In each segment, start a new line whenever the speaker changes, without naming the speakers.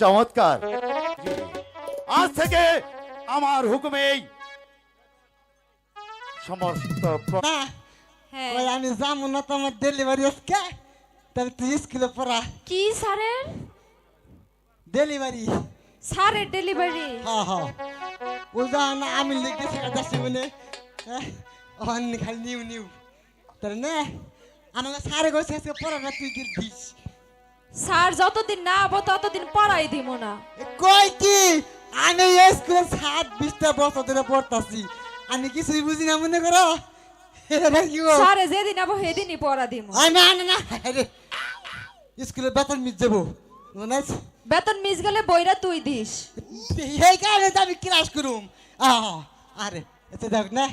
চমৎকার। আজ থেকে আমার হুকুমেই সমস্ত প্র-
হ্যাঁ।
ওই আমি যাব না তো আমার ডেলিভারি আজকে। তাহলে তুই স্কুলে পড়া।
কি স্যারের?
ডেলিভারি
স্যারের ডেলিভারি
হ্যাঁ হ্যাঁ। ও না আমি লিখতে শেখা যাচ্ছি মানে হ্যাঁ, অন্য খালি নিউ নিউ। তাহলে না আমাকে সারে গেছে আজকে পড়াটা তুই কি দিস।
স্যার যতদিন না আবো ততদিন পড়াই দিব না।
কই কি? আমি এই স্কুলে সাত বিশটা বছর ধরে পড়তাছি। আমি কিছুই বুঝি না মনে করো?
স্যারে যেদিন আবো সেদিনই পড়া দিব
না না না স্কুলে বেতন মিট যাব মনে আছে?
বেতন মিস গেলে বইরা তুই দিস।
এই কারণে তো আমি ক্লাস করুম। আরে এতে দেখ না।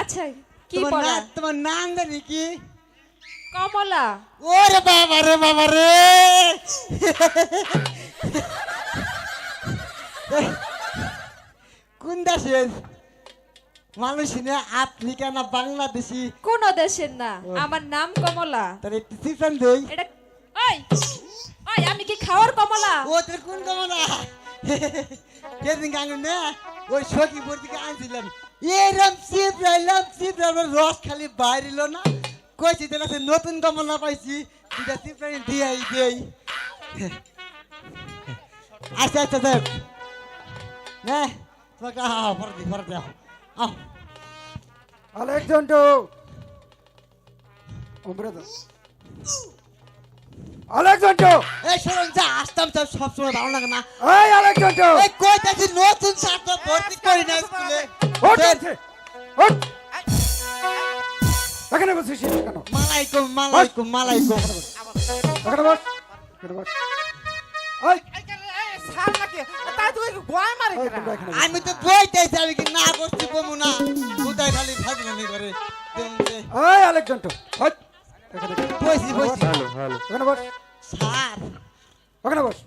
আচ্ছা কি পড়া
তোমার নাম জানি কি?
কমলা।
ওরে বাবা রে বাবা রে। কোন দেশের মানুষ না আফ্রিকা না বাংলাদেশি?
কোন দেশের না? আমার নাম কমলা।
তার একটু সিফান দই।
এটা ওই! ওই আমি কি খাওয়ার কমলা?
ও তোর কোন কেমন সেদিন গাঙ্গুন না ওই সখী থেকে আনছিলাম। এরম চিপ রাইলাম চিপ রাইলাম রস খালি বাইরিল না। কইছি তোর কাছে নতুন কমলা পাইছি দুটা চিপ রাই দিয়াই দিয়াই আচ্ছা আচ্ছা দেখ না তোমাকে আহ পরে দি পরে দাও আহ।
আলেকজান্ডার উমরে দাও
এই শোন যা আসতাম তো সবসময় ভালো লাগে না।
এই আলেকজান্ডার
এই কইতাছি নতুন ছাত্র ভর্তি করি না স্কুলে।
ওঠ ওঠ। এখানে বসিস কেন?
মালাইকুম মালাইকুম মালাইকুম।
এখানে বস। এখানে বস। বসো।
আমি তো বইতেছি আমি কি না করছি বমু না। কোথায় খালি ফাজলামি করে দেমতে।
এই আলেকজান্ডার বস।
বইছি বইছি
এখানে বস।
স্যার।
এখানে বস।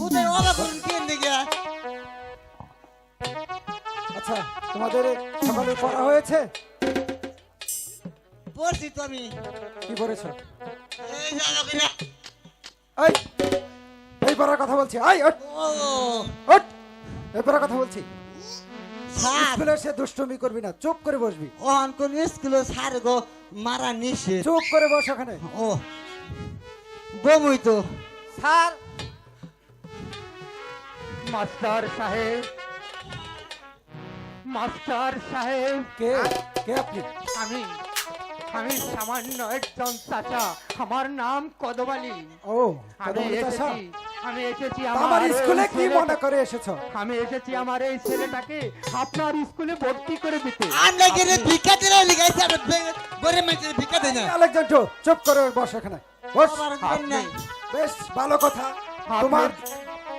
কোথায় ওলা করুন কেন দিকে
আচ্ছা তোমাদের সকালে পড়া হয়েছে?
পড়ছি তো আমি।
কি পড়েছো
এই জানো কিনা।
এই এই পড়ার কথা বলছি এই পড়ার কথা বলছি। স্কুলে সে দুষ্টুমি করবি না চুপ করে বসবি।
কোন স্কুলে স্যার গো মারা নিষেধ।
চুপ করে বস ওখানে।
ও বমুই তো।
স্যার। মাস্টার সাহেব। মাস্টার সাহেব।
কে কে আপনি?
আমি আমি সামান্য একজন চাচা। আমার নাম কদবালি।
ও
আমি? এসেছি আমি এসেছি
আমার স্কুলে কি মনে করে এসেছ?
আমি এসেছি আমার এই ছেলেটাকে আপনার স্কুলে ভর্তি করে দিতে।
আমরা গেলে ভিক্ষা দিলে লিখাইছে আমরা গরিব মানুষের ভিক্ষা দেয় না।
আলেকজান্ডার চুপ করে বস এখানে। বস। বেশ ভালো কথা। তোমার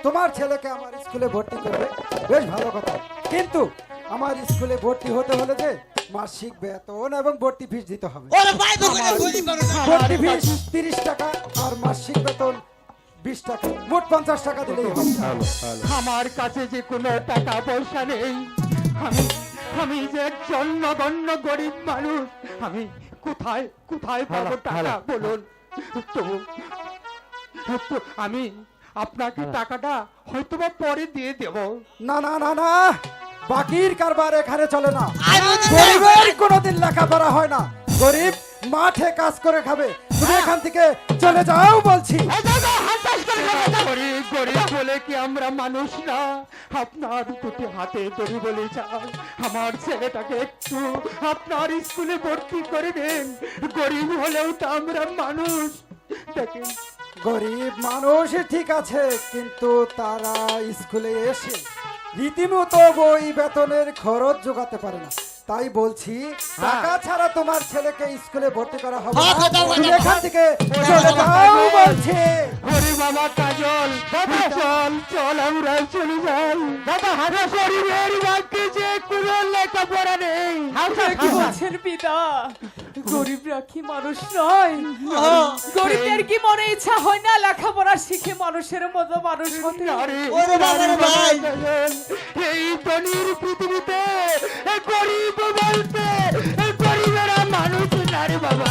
তোমার ছেলেকে আমার স্কুলে ভর্তি করবে। বেশ ভালো কথা। কিন্তু আমার স্কুলে ভর্তি হতে হলে যে মাসিক বেতন এবং ভর্তি ফিস দিতে হবে। ভর্তি ফিস তিরিশ টাকা আর মাসিক বেতন বিশ টাকা। মোট পঞ্চাশ টাকা দিলেই হবে।
আমার কাছে যে কোনো টাকা পয়সা নেই। আমি আমি যে একজন নগণ্য গরিব মানুষ আমি কোথায় কোথায় পাবো টাকা? বলুন। তো আমি আপনাকে টাকাটা হয়তোবা পরে দিয়ে দেবো।
না না না না। বাকির কারবার এখানে চলে না। গরিবের কোনোদিন লেখাপড়া হয় না। গরিব মাঠে কাজ করে খাবে। তুমি এখান থেকে চলে যাও বলছি।
গরিব গরিব বলে কি আমরা মানুষ না? আপনার দুটি হাতে দড়ি বলে চাই আমার ছেলেটাকে একটু আপনার স্কুলে ভর্তি করে দেন। গরিব হলেও তো আমরা মানুষ। দেখেন।
গরিব মানুষ ঠিক আছে কিন্তু তারা স্কুলে এসে রীতিমতো বই বেতনের খরচ জোগাতে পারে না। তাই বলছি টাকা ছাড়া তোমার ছেলেকে স্কুলে ভর্তি করা হবে
হ্যাঁ।
তুমি এখান থেকে চলে যাও বলছি।
ওরে বাবা কাজল চল চল আমরা চলে যাই। দাদা হাজা শরীরের বাক্যে যে কোনো লেখাপড়া নেই।
কি বলছেন পিতা? গরিবরা কি মানুষ নয়। গরিবদের কি মনে ইচ্ছা হয় না? লেখাপড়া শিখে মানুষের মতো মানুষ হতে।
এই ধনির পৃথিবীতে গরিব বলতে গরিবেরা মানুষ না রে বাবা।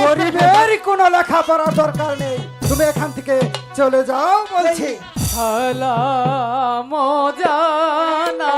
গরিবের কোনো লেখাপড়ার দরকার নেই। তুমি এখান থেকে চলে যাও বলছি।
মজা না।